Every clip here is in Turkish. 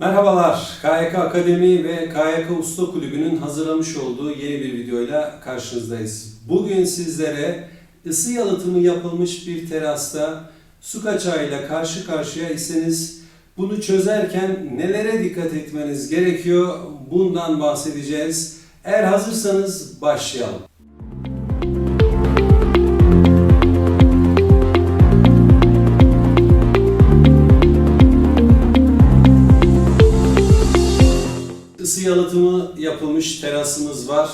Merhabalar, KYK Akademi ve KYK Usta Kulübü'nün hazırlamış olduğu yeni bir videoyla karşınızdayız. Bugün sizlere ısı yalıtımı yapılmış bir terasta su kaçağıyla karşı karşıya iseniz bunu çözerken nelere dikkat etmeniz gerekiyor bundan bahsedeceğiz. Eğer hazırsanız başlayalım. Yapılmış terasımız var.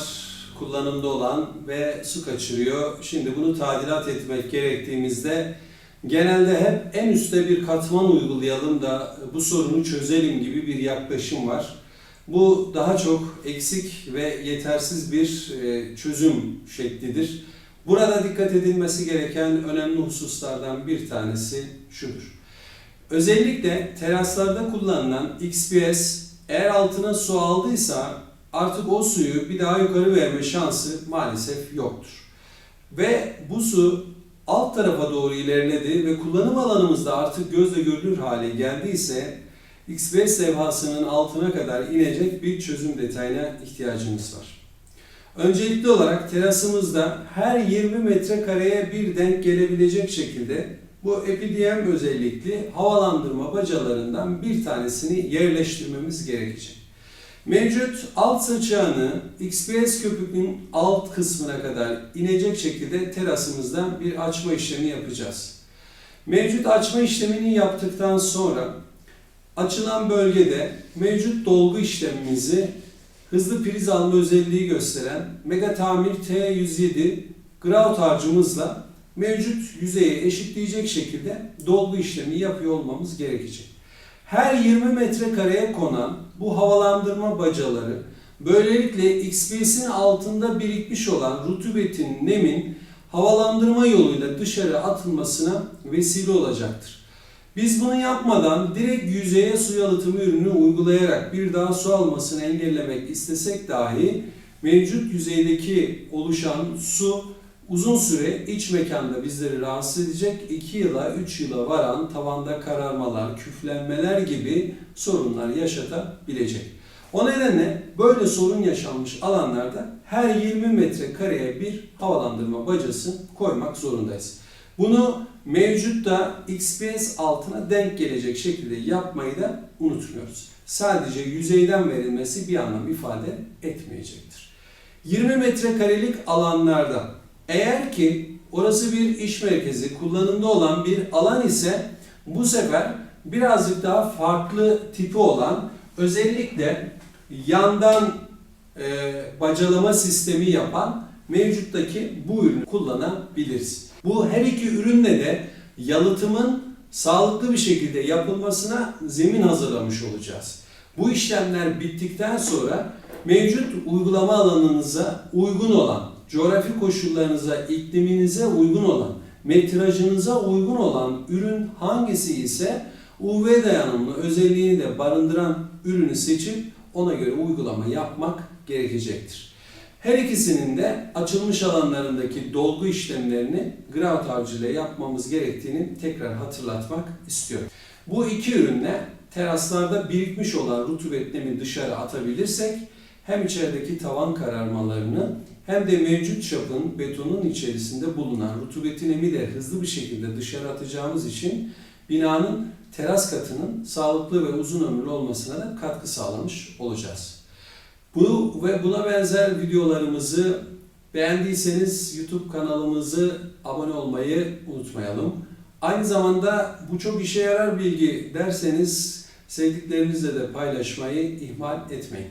Kullanımda olan ve su kaçırıyor. Şimdi bunu tadilat etmek gerektiğimizde genelde hep en üstte bir katman uygulayalım da bu sorunu çözelim gibi bir yaklaşım var. Bu daha çok eksik ve yetersiz bir e, çözüm şeklidir. Burada dikkat edilmesi gereken önemli hususlardan bir tanesi şudur. Özellikle teraslarda kullanılan XPS eğer altına su aldıysa artık o suyu bir daha yukarı verme şansı maalesef yoktur. Ve bu su alt tarafa doğru ilerledi ve kullanım alanımızda artık gözle görülür hale geldiyse XPS levhasının altına kadar inecek bir çözüm detayına ihtiyacımız var. Öncelikli olarak terasımızda her 20 metrekareye bir denk gelebilecek şekilde bu epidiyem özellikli havalandırma bacalarından bir tanesini yerleştirmemiz gerekecek. Mevcut alt sıçrağını XPS köpüğünün alt kısmına kadar inecek şekilde terasımızdan bir açma işlemi yapacağız. Mevcut açma işlemini yaptıktan sonra açılan bölgede mevcut dolgu işlemimizi hızlı priz alma özelliği gösteren Mega Tamir T107 grout harcımızla mevcut yüzeye eşitleyecek şekilde dolgu işlemi yapıyor olmamız gerekecek. Her 20 metrekareye konan bu havalandırma bacaları böylelikle XPS'in altında birikmiş olan rutubetin, nemin havalandırma yoluyla dışarı atılmasına vesile olacaktır. Biz bunu yapmadan direkt yüzeye su yalıtımı ürünü uygulayarak bir daha su almasını engellemek istesek dahi mevcut yüzeydeki oluşan su uzun süre iç mekanda bizleri rahatsız edecek 2 yıla 3 yıla varan tavanda kararmalar, küflenmeler gibi sorunlar yaşatabilecek. O nedenle böyle sorun yaşanmış alanlarda her 20 metrekareye bir havalandırma bacası koymak zorundayız. Bunu mevcutta XPS altına denk gelecek şekilde yapmayı da unutmuyoruz. Sadece yüzeyden verilmesi bir anlam ifade etmeyecektir. 20 metrekarelik alanlarda eğer ki orası bir iş merkezi, kullanımda olan bir alan ise bu sefer birazcık daha farklı tipi olan özellikle yandan e, bacalama sistemi yapan mevcuttaki bu ürünü kullanabiliriz. Bu her iki ürünle de yalıtımın sağlıklı bir şekilde yapılmasına zemin hazırlamış olacağız. Bu işlemler bittikten sonra mevcut uygulama alanınıza uygun olan coğrafi koşullarınıza, ikliminize uygun olan, metrajınıza uygun olan ürün hangisi ise UV dayanımlı özelliğini de barındıran ürünü seçip ona göre uygulama yapmak gerekecektir. Her ikisinin de açılmış alanlarındaki dolgu işlemlerini grout harcıyla yapmamız gerektiğini tekrar hatırlatmak istiyorum. Bu iki ürünle teraslarda birikmiş olan rutubet dışarı atabilirsek hem içerideki tavan kararmalarını hem de mevcut çapın betonun içerisinde bulunan rutubetin emi de hızlı bir şekilde dışarı atacağımız için binanın teras katının sağlıklı ve uzun ömürlü olmasına da katkı sağlamış olacağız. Bu ve buna benzer videolarımızı beğendiyseniz YouTube kanalımızı abone olmayı unutmayalım. Aynı zamanda bu çok işe yarar bilgi derseniz sevdiklerinizle de paylaşmayı ihmal etmeyin.